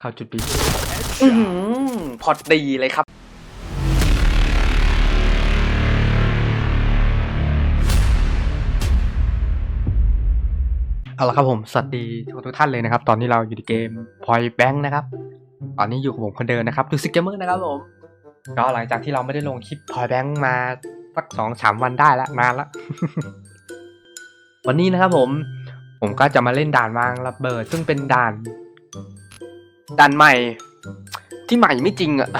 เข้าจุดปีอื้อหือพอดีเลยครับ เอาละครับผมสวัสดีทุกท่านเลยนะครับ ตอนนี้เราอยู่ในเกม Point Bank นะครับ ตอนนี้อยู่กับผมคนเดิมนะครับดูซิกเกมเมอร์นะครับผมก็หลังจากที่เราไม่ได้ลงคลิป Point Bank มาสักสองสามวันได้ละนานละ วันนี้นะครับผม ผมก็จะมาเล่นด่านวางระเบิด ซึ่งเป็นด่าน ด่านใหม่ ที่ใหม่ไม่จริงอะ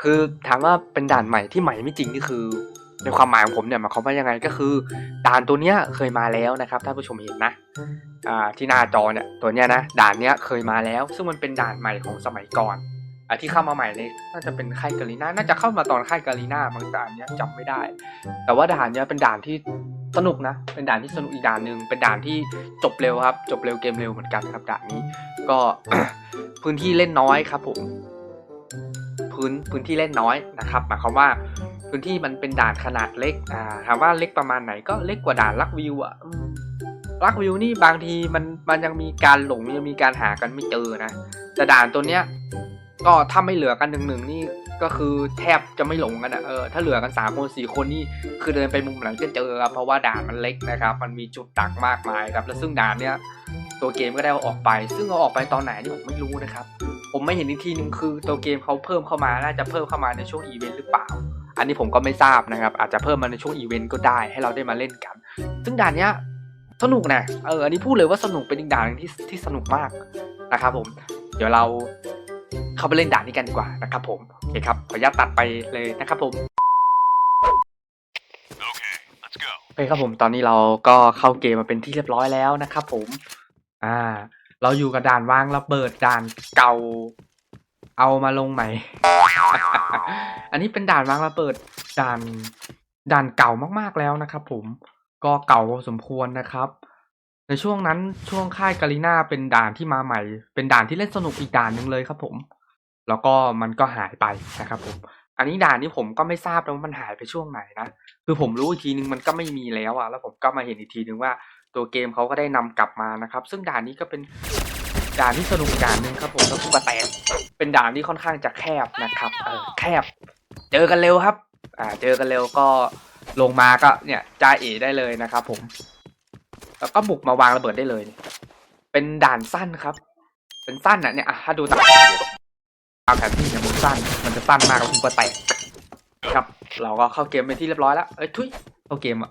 คือถามว่าเป็นด่านใหม่ที่ใหม่ไม่จริงนี่คือ ในความหมายของผมเนี่ยหมายความว่ายังไงก็คือด่านตัวเนี้ยเคยมาแล้วนะครับถ้าผู้ชมเห็นนะอ่าที่หน้าจอเนี่ยตัวเนี้ยนะด่านเนี้ยเคยมาแล้ว ซึ่งมันเป็นด่านใหม่ของสมัยก่อน อ่าที่เข้ามาใหม่เนี่ยน่าจะเป็นค่ายกาลีนาน่าจะเข้ามาตอนค่ายกาลีนาบางด่านเนี้ยจำไม่ได้ แต่ว่าด่านเนี้ยเป็นด่านที่สนุกนะ เป็นด่านที่สนุกอีกด่านหนึ่งเป็นด่านที่จบเร็วครับ จบเร็วเกมเร็วเหมือนกันครับด่านนี้ ก็พื้นที่เล่นน้อยครับผม พื้นพื้นที่เล่นน้อยนะครับหมายความว่าพื้นที่มันเป็นด่านขนาดเล็กอ่าถามว่าเล็กประมาณไหนก็เล็กกว่าด่านลักวิวอะลักวิวนี่บางทีมันมันยังมีการหลงยังมีการหากันไม่เจอนะแต่ด่านตัวเนี้ย ก็ถ้าไม่เหลือกันหนึ่งหนึ่งนี่ก็คือแทบจะไม่หลงกันอะเออถ้าเหลือกันสามคนสี่คนนี่คือเดินไปมุมไหนก็เจอครับเพราะว่าด่านมันเล็กนะครับ มันมีจุดดักมากมายครับ แล้วซึ่งด่านเนี้ยตัวเกมก็ได้เอาออกไป ซึ่งเอาออกไปตอนไหนนี่ผมไม่รู้นะครับ ผมไม่เห็นอีกทีนึงคือตัวเกมเขาเพิ่มเข้ามาน่าจะเพิ่มเข้ามาในช่วงอีเวนต์หรือเปล่า อันนี้ผมก็ไม่ทราบนะครับ อาจจะเพิ่มมาในช่วงอีเวนต์ก็ได้ให้เราได้มาเล่นกัน ซึ่งด่านเนี้ยสนุกนะเอออันนี้พูดเลยว่าสนุกเป็นอีกด่านหนึงที่ที่สนุกมากนะครับผม เดี๋ยวเรา เข้าไปเล่นด่านนี้กันดีกว่านะครับผมโอเคครับขออนุญาตตัดไปเลยนะครับผม Okay, let's go. โอเคครับผมตอนนี้เราก็เข้าเกมมาเป็นที่เรียบร้อยแล้วนะครับผม อ่า เราอยู่กับด่านวางระเบิดด่านเก่า เอามาลงใหม่ อันนี้เป็นด่านวางระเบิดด่านด่านเก่ามากๆแล้วนะครับผมก็เก่าพอสมควรนะครับ ในช่วงนั้นช่วงค่ายกาลิน่าเป็นด่านที่มาใหม่ เป็นด่านที่เล่นสนุกอีกด่านหนึ่งเลยครับผม แล้วก็มันก็หายไปนะครับผม อันนี้ด่านนี้ผมก็ไม่ทราบนะว่ามันหายไปช่วงไหนนะ คือผมรู้อีกทีนึงมันก็ไม่มีแล้วอะแล้วผมก็มาเห็นอีกทีนึงว่าตัวเกมเขาก็ได้นำกลับมานะครับ ซึ่งด่านนี้ก็เป็นด่านที่สนุกอีด่านหนึ่งครับผมก็คือกระแตนเป็นด่านที่ค่อนข้างจะแคบนะครับเออแคบ เจอกันเร็วครับ อ่า เจอกันเร็วก็ลงมาก็เนี่ยจ้าเอได้เลยนะครับผม แล้วก็บุกมาวางระเบิดได้เลย เป็นด่านสั้นครับ เป็นสั้นอะเนี่ยอะถ้าดูตามตามแผนที่เนี่ยมันสั้น มันจะสั้นมากแล้วคุณก็แตกครับ เราก็เข้าเกมเป็นที่เรียบร้อยแล้ว เอ้ยทุยเข้าเกมอะ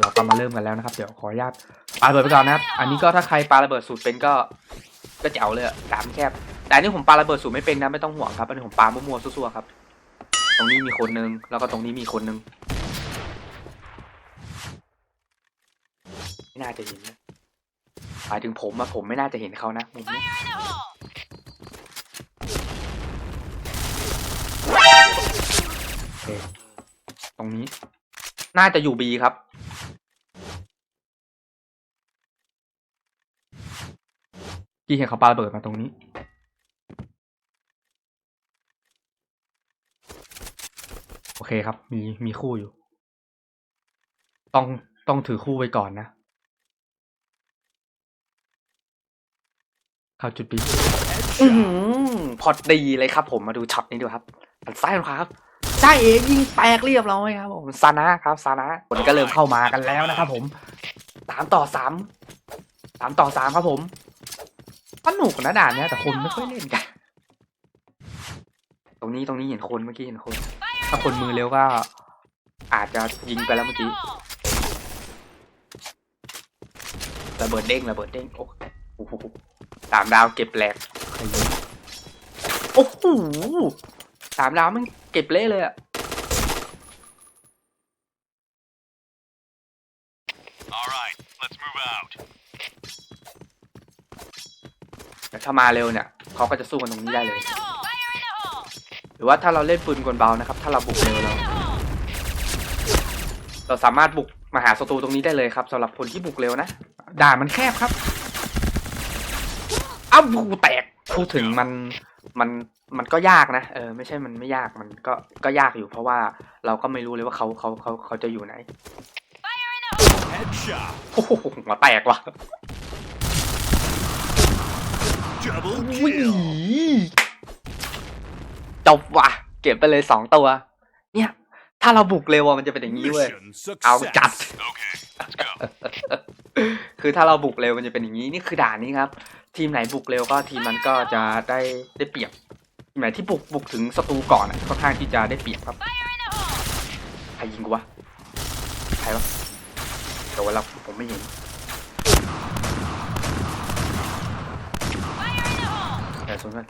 เราก็มาเริ่มกันแล้วนะครับ เดี๋ยวขออนุญาตปาระเบิดไปก่อนนะครับ อันนี้ก็ถ้าใครปาระเบิดสูตรเป็นก็ก็เจ๋วเลยอะด่านแคบ แต่อันนี้ผมปาระเบิดสูตรไม่เป็นนะไม่ต้องห่วงครับ อันนี้ผมปามั่วๆซั่วๆครับ ตรงนี้มีคนนึง แล้วก็ตรงนี้มีคนนึง ไม่น่าจะเห็นนะหมายถึงผมอะผมไม่น่าจะเห็นเขานะมุมนี้ตรงนี้ น่าจะอยู่บีครับ ที่เห็นเขาปาระเบิดมาตรงนี้โอเคครับ มีมีคู่อยู่ ต้องต้องถือคู่ไว้ก่อนนะ เข้าจุดบีอื้อหือพอดีเลยครับผมมาดูช็อตนี้ดูครับหันซ้ายหันขวาครับใช่เองยิงแตกเรียบร้อยครับผมซานะครับซานะคนก็เริ่มเข้ามากันแล้วนะครับผมสามต่อสามสามต่อสามครับผมสนุกนะด่านเนี้ยแต่คนไม่ค่อยเล่นกัน ตรงนี้ตรงนี้เห็นคนเมื่อกี้เห็นคน ถ้าคนมือเร็วก็อาจจะยิงไปแล้วเมื่อกี้ระเบิดเด้งระเบิดเด้งโอ้โห สามดาวเก็บแหลกใครยิงโอ้โหสามดาวมันเก็บเละเลยอะ All right, let's move out. แต่ถ้ามาเร็วเนี่ยเขาก็จะสู้กันตรงนี้ได้เลย หรือว่าถ้าเราเล่นปืนกลเบานะครับ ถ้าเราบุกเร็วเราเราสามารถบุกมาหาศัตรูตรงนี้ได้เลยครับสำหรับคนที่บุกเร็วนะด่านมันแคบครับ อ้าวกูแตกพูดถึงมันมันมันก็ยากนะเออไม่ใช่มันไม่ยากมันก็ก็ยากอยู่ เพราะว่าเราก็ไม่รู้เลยว่าเขาเขาเขาเขาจะอยู่ไหน Headshot. โอ้โหหัวแตกว่ะ Double อุ้ย kill. จบว่ะ เก็บไปเลยสองตัว เนี่ย ถ้าเราบุกเร็วอะมันจะเป็นอย่างนี้เว้ย Mission เอาจัด success. Okay, let's go. คือถ้าเราบุกเร็วมันจะเป็นอย่างนี้นี่คือด่านนี้ครับ ทีมไหนบุกเร็วก็ทีมมันก็จะได้ได้เปรียบทีมไหนที่บุกบุกถึงศัตรูก่อนอะค่อนข้างที่จะได้เปรียบครับใครยิงกูวะใครวะเดี๋ยวเราผมไม่เห็นแต่สมมติ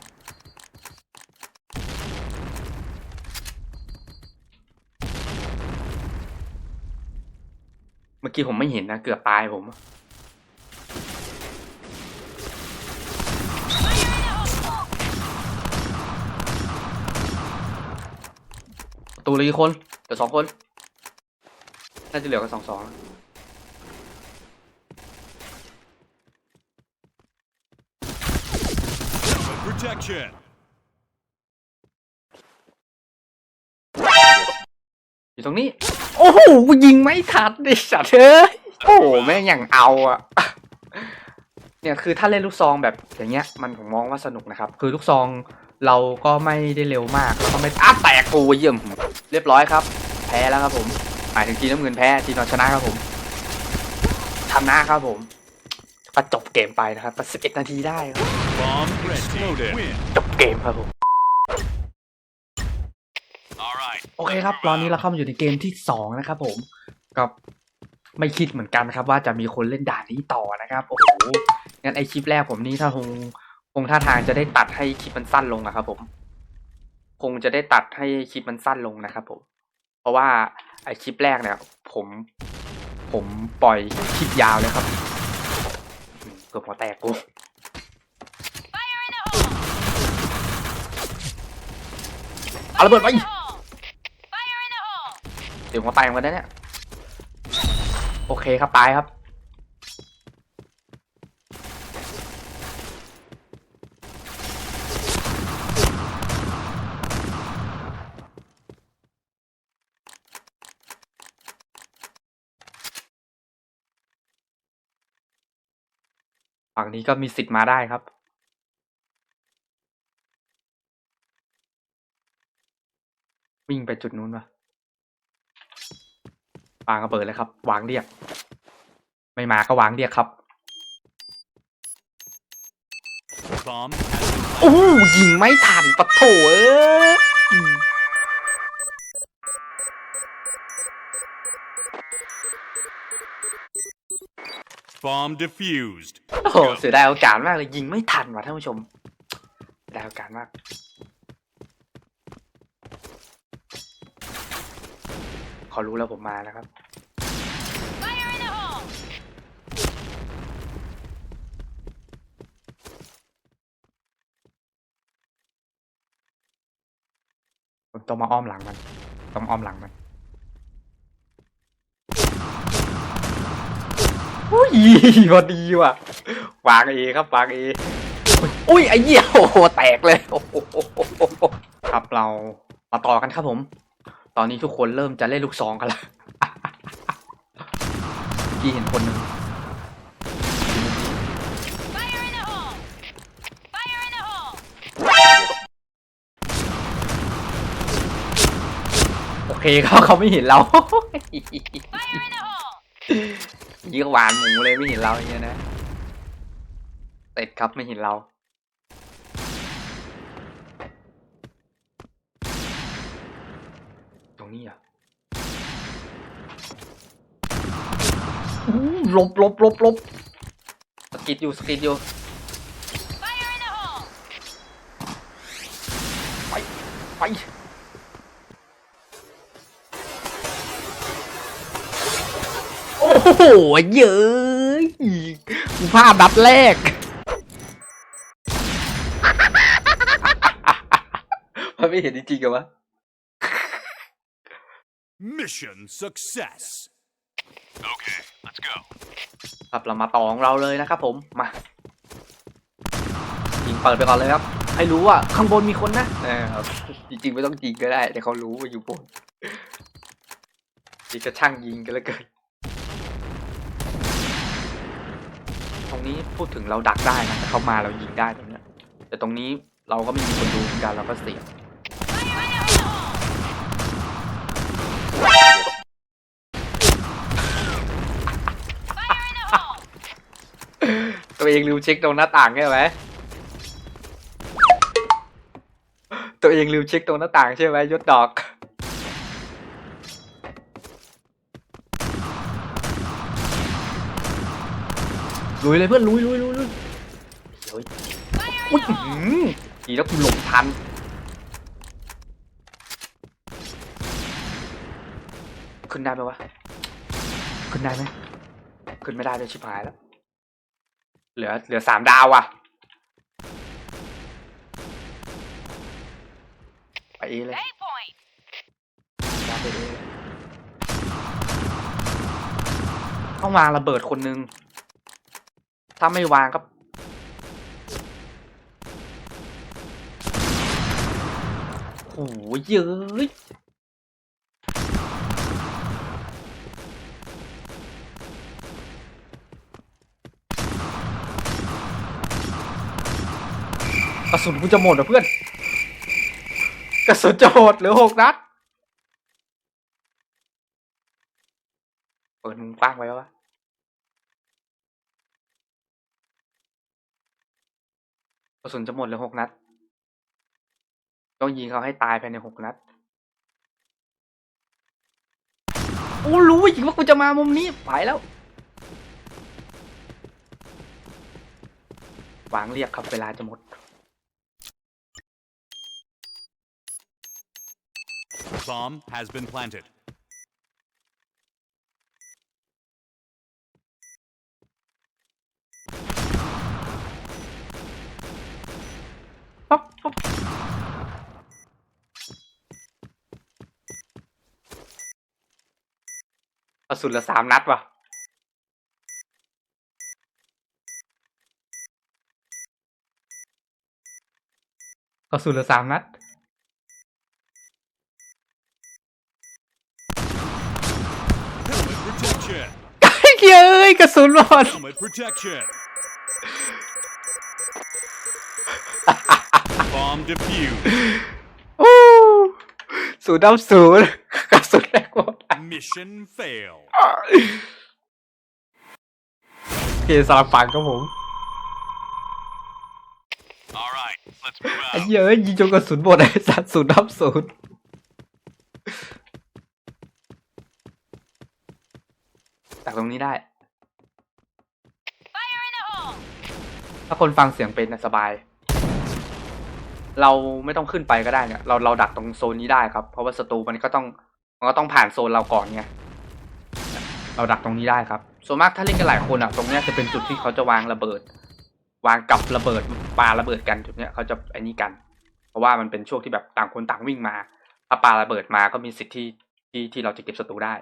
เมื่อกี้ผมไม่เห็นนะ เกือบตายผม ประ ตูเหลยกี่คนเดี๋ยวสองคน น่าจะเหลือกันสองสอง Helmet protection. อยู่ตรงนี้ โอ้โหกูยิงไม่ทันดิสัตว์เอ้ยโอ้โหแม่งอย่างเอาอะเนี่ยคือถ้าเล่นลูกซองแบบอย่างเงี้ยมันผมมองว่าสนุกนะครับ คือลูกซอง เราก็ไม่ได้เร็วมากแล้วก็ไม่อ้าแตกกูเยี่ยม เรียบร้อยครับ แพ้แล้วครับผมหมายถึงทีมน้ำเงินแพ้ทีมเราชนะครับผมชนะครับผมก็จบเกมไปนะครับสิบเอ็ดนาทีได้ครับจบเกมครับผมโอเคครับตอนนี้เราเข้ามาอยู่ในเกมที่สองนะครับผมก็ไม่คิดเหมือนกันครับ ว่าจะมีคนเล่นด่านนี้ต่อนะครับ โอ้โหงั้นไอคลิปแรกผมนี่ถ้าคง คงท่าทางจะได้ตัดให้คลิปมันสั้นลงนะครับ ผม คงจะได้ตัดให้คลิปมันสั้นลงนะครับผม เพราะว่าไอคลิปแรกเนี่ย ผม ผมปล่อยคลิปยาวเลยครับเกือบหัวแตกกูเอาระเบิดไปเดี๋ยวหัวแตกเหมือนกันนะเนี่ย โอเคครับตายครับ ฝั่งนี้ก็มีสิทธิ์มาได้ครับ วิ่งไปจุดนู้นวะวางระเบิดเลยครับ วางเรียก ไม่มาก็วางเรียกครับโอ้ยิงไม่ทันปะโถเอ้ย Bomb defused. โอ้โหเสียดายโอกาสมากเลยยิงไม่ทันว่ะท่านผู้ชมเสียดายโอกาสมากขารู้แล้วผมมาแล้วครับผมต้องมาอ้อมหลังมัน ต้องอ้อมหลังมัน อุ้ยพอดีว่ะวางเอครับวางเออุ้ยไอ้เหี้ยโอ้โหแตกเลยโอ้โหครับเรามาต่อกันครับผม ตอนนี้ทุกคนเริ่มจะเล่นลูกซองกันแล้วพี่เห็นคนหนึ่งโอเคเขาเขาไม่เห็นเรา ยี่ก็หวานหมูเลยไม่เห็นเราอย่างเงี้ยนะเสร็จครับไม่เห็นเราตรงนี้อะอู้หลบหลบหลบหลบสกิดอยู่สกิดอยู่ไปไป โอ้โห เยอะกูพลาดนัดแรก มันไม่เห็นจริงๆเหรอวะ Mission success. Okay, let's go. ครับเรามาต่อของเราเลยนะครับผม มายิงเปิดไปก่อนเลยครับ ให้รู้ว่าข้างบนมีคนนะเออครับจริงๆไม่ต้องยิงก็ได้ แต่เขารู้ว่าอยู่บนนี่ก็ช่างยิงกันแล้วเกิน รงนี้พูดถึงเราดักได้นะแต่เขามาเรายิงได้ตรงเนี้ยแต่ตรงนี้เราก็ไม่มีคนดูเหมือนกันเราก็เสี่ยงตัวเองลืมเช็คตรงหน้าต่างใช่ไหมตัวเองลืมเช็คตรงหน้าต่างใช่ไหมยศดอก ลุยเลยเพื่อนลุยลุยลุยลุยเฮ้ยอุ้ยอื้อหือดีแล้วกูหลบทันขึ้นได้ไหมวะขึ้นได้ไหมขึ้นไม่ได้เลยชิบหายแล้ว เหลือเหลือสามดาวอะไปเอเลย A point. ดาวไปเอเลยต้องวางระเบิดคนหนึง ถ้าไม่วางก็โอ้ยเย้ยกระสุนกูจะหมดอะเพื่อน กระสุนจะหมดเหลือหกนัดเปิดมุมกว้างไว้ววะ กระสุนจะหมดเลือหกนัด ต้องยิงเขาให้ตายภายในหกนัด โอ้รู้จริงว่ากูจะมามุมนี้ไปแล้ววางเรียกครับเวลาจะหมด Bomb has been planted. กระสุนละสามนัดว่ะ กระสุนละสามนัด Helmet protection. เฮ้ยกระสุนหมด Helmet protection. Bomb defused. โอ้ศูนย์ดาวศูนย์กระสุนแรกหมด Mission fail. โอเคสลับฝั่งครับผม All right, let's move ไอ้ out. เหี้ยเอะยิงจนกระสุนหมดไอ้สัตว์ศูนย์ดาวศูนย์จากตรงนี้ได้ Fire in the hole. ถ้าคนฟังเสียงเป็นน่ะสบาย เราไม่ต้องขึ้นไปก็ได้เนี่ย เราเราดักตรงโซนนี้ได้ครับ เพราะว่าศัตรูมันก็ต้องมันก็ต้องผ่านโซนเราก่อนไงเราดักตรงนี้ได้ครับ ส่วนมากถ้าเล่นกันหลายคนอะ ตรงเนี้ยจะเป็นจุดที่เขาจะวางระเบิด วางกับระเบิดปาระเบิดกันจุดเนี้ยเขาจะไอ้นี้กัน เพราะว่ามันเป็นช่วงที่แบบต่างคนต่างวิ่งมาถ้าปาระเบิดมาก็มีสิทธิ์ที่ที่ที่เราจะเก็บศัตรูได้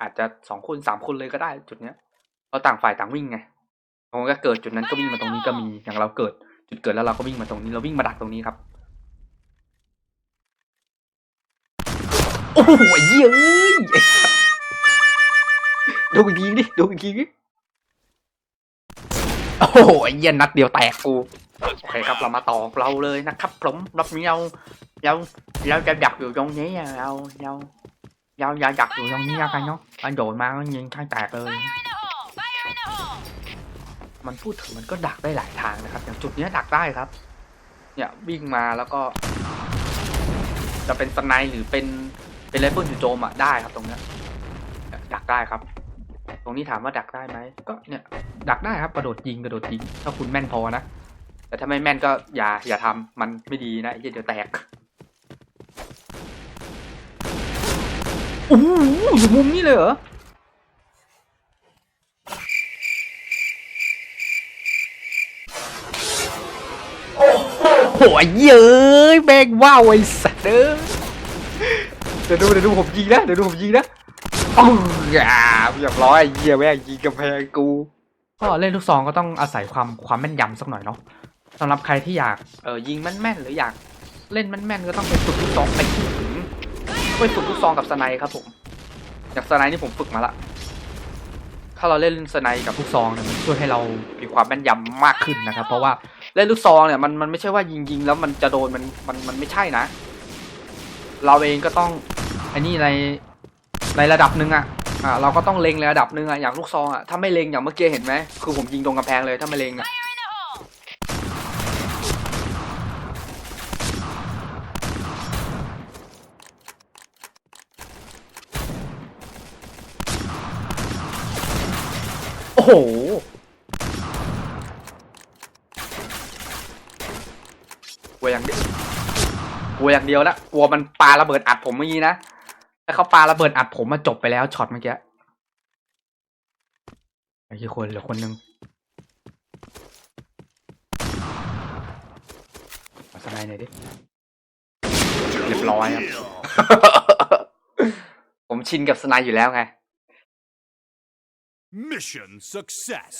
อาจจะสองคนสามคนเลยก็ได้จุดเนี้ยเพราะต่างฝ่ายต่างวิ่งไงบางคนก็เกิดจุดนั้นก็วิ่งมาตรงนี้ก็มีอย่างเราเกิด จุดเกิดแล้วเราก็วิ่งมาตรงนี้เราวิ่งมาดักตรงนี้ครับโอ้โหเหี้ยเอ้ยไอ้สัสดูอีกทีดิดูอีกทีดิโอ้โหเหี้ยนัดเดียวแตกกูโอเคครับเรามาต่อเราเลยนะครับผมรับเราเราเราจะดักอยู่ตรงนี้เราเราเราจะดักอยู่ตรงนี้กันเนาะมันโดดมาก็ยิงข้างแตกเลย มันพูดถึงมันก็ดักได้หลายทางนะครับ อย่างจุดนี้ดักได้ครับ เนี่ยวิ่งมาแล้วก็ จะเป็นสไนหรือเป็นเป็นไรเฟิลจู่โจมอะได้ครับตรงเนี้ยดักได้ครับ ตรงนี้ถามว่าดักได้ไหมก็เนี่ย ดักได้ครับกระโดดยิงกระโดดยิงถ้าคุณแม่นพอนะแต่ถ้าไม่แม่นก็อย่าอย่าทำมันไม่ดีนะไอ้เหี้ยเดี๋ยวแตกโอ้โหอยู่มุมนี้เลยเหรอ โหยเย้ยแม่งว้าวไอ้สัตว์เด้อเดี๋ยวดูเดี๋ยวดูผมยิงนะเดี๋ยวดูผมยิงนะอ้าวอย่าเรียบร้อยไอ้เหี้ยแม่งยิงกำแพงกูก็เล่นลูกซองก็ต้องอาศัยความความแม่นยำสักหน่อยเนาะสำหรับใครที่อยากเออยิงแม่นๆหรืออยากเล่นแม่นๆก็ต้องไปฝึกลูกซองไปถึงไปฝึกลูกซองกับสไนครับผมจากสไนนี่ผมฝึกมาละถ้าเราเล่นสไนกับลูกซองเนี่ยมันช่วยให้เรามีความแม่นยำมากขึ้นนะครับ เพราะว่า เล่นลูกซองเนี่ยมันมันไม่ใช่ว่ายิงยิงแล้วมันจะโดนมันมันมันไม่ใช่นะ เราเองก็ต้องไอ้นี่ในในระดับหนึ่งอะอะเราก็ต้องเล็งในระดับหนึ่งอะอย่างลูกซองอะถ้าไม่เล็งอย่างเมื่อกี้เห็นไหมคือผมยิงตรงกำแพงเลยถ้าไม่เล็งอะโอ้โห กลัวอย่างเดียวกลัวอย่างเดียวละกลัวมันปาระเบิดอัดผมเมื่อกี้นะถ้าเขาปาระเบิดอัดผมมาจบไปแล้วช็อตเมื่อกี้ไอ้กี่คนเหลือคนหนึงมาสไนหน่อยดิเรียบร้อยครับ ผมชินกับสไนอยู่แล้วไง Mission success.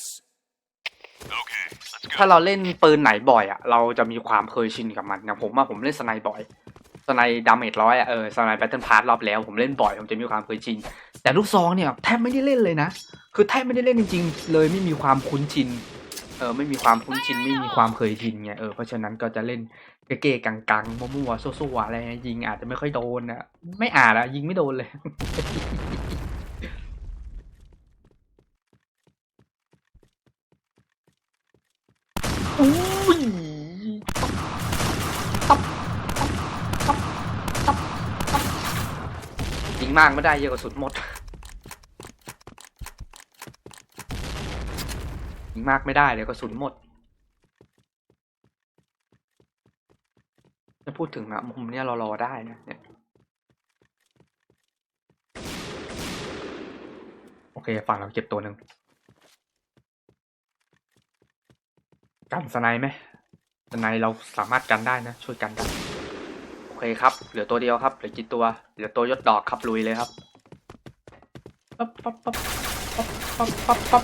ถ้าเราเล่นปืนไหนบ่อยอะเราจะมีความเคยชินกับมันอย่างผมอะผมเล่นสไนบ่อยสไนดาเมจร้อยอะเออสไนด์แบทเทิลพาร์รอบแล้วผมเล่นบ่อยผมจะมีความเคยชิน แต่ลูกซองเนี่ยแทบไม่ได้เล่นเลยนะ คือแทบไม่ได้เล่นจริงๆ เลยไม่มีความคุ้นชินเออไม่มีความคุ้นชินไม่มีความเคยชินไงเออเพราะฉะนั้นก็จะเล่นเก๋ๆกังๆมั่วๆซั่วๆอะไรยยิงอาจจะไม่ค่อยโดนนะไม่อาจอะยิงไม่โดนเลย อุ้ยตับตับตับตับยิงมากไม่ได้เยอะกว่าสุดหมดยิงมากไม่ได้เดี๋ยวกระสุนหมดจะพูดถึงนะมุมเนี้ยเรารอได้นะเนี่ยโอเคฝั่งเราเจ็บตัวหนึ่ง กันสไนไหมสไนเราสามารถกันได้นะ ช่วยกันได้โอเคครับ เหลือตัวเดียวครับเหลือกี่ตัวเหลือตัวยศดอกครับลุยเลยครับปั๊บปั๊บปั๊บปั๊บปั๊บปั๊บปั๊บ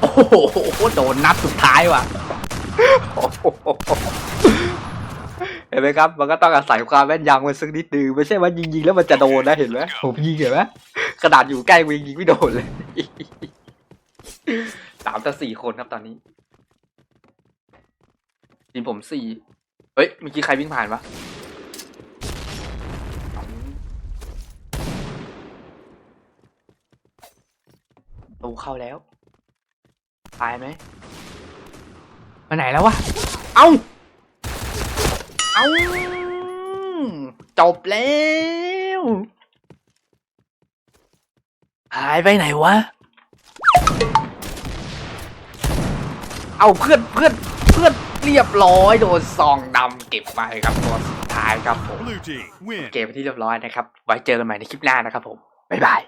โอ้โหโดนนัดสุดท้ายว่ะ หเห็นไหมครับ มันก็ต้องอาศัยความแม่นยำกันสักนิดนึงไม่ใช่ว่ายิงๆแล้วมันจะโดนนะเห็นไหมผมยิงเห็นไหมกระดาษอยู่ใกล้กูยังยิงไม่โดนเลยสามต่อสี่คนครับตอนนี้ทีมผมสี่เฮ้ยเมื่อกี้ใครวิ่งผ่านวะตูเข้าแล้ว ตายไหมมาไหนแล้ววะ เอ้า เอ้าจบแล้วหายไปไหนวะ เอาเพื่อนเพื่อนเพื่อนเรียบร้อยโดนซองดำเก็บไปครับตัวสุดท้ายครับผม Blue team win. เกมไปนที่เรียบร้อยนะครับ ไว้เจอกันใหม่ในคลิปหน้านะครับผม บ๊ายบาย